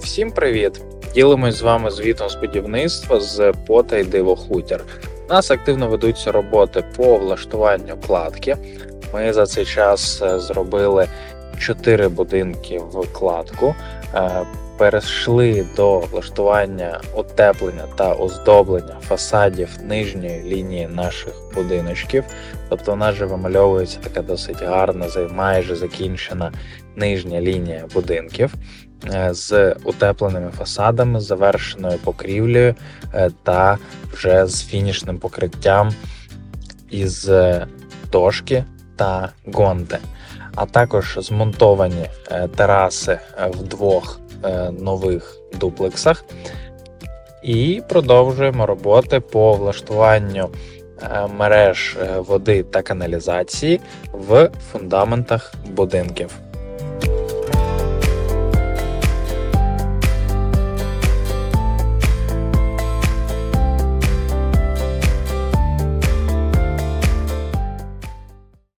Всім привіт! Ділимось з вами звітом з будівництва з пота і диво нас активно ведуться роботи по влаштуванню кладки. Ми за цей час е, зробили 4 будинки в кладку. Е, Перейшли до влаштування утеплення та оздоблення фасадів нижньої лінії наших будиночків. Тобто, у нас же вимальовується така досить гарна, майже закінчена нижня лінія будинків е, з утепленими фасадами, завершеною покрівлею е, та вже з фінішним покриттям із дошки та гонти. А також змонтовані е, тераси е, в двох е, нових дуплексах. І продовжуємо роботи по влаштуванню мереж води та каналізації в фундаментах будинків.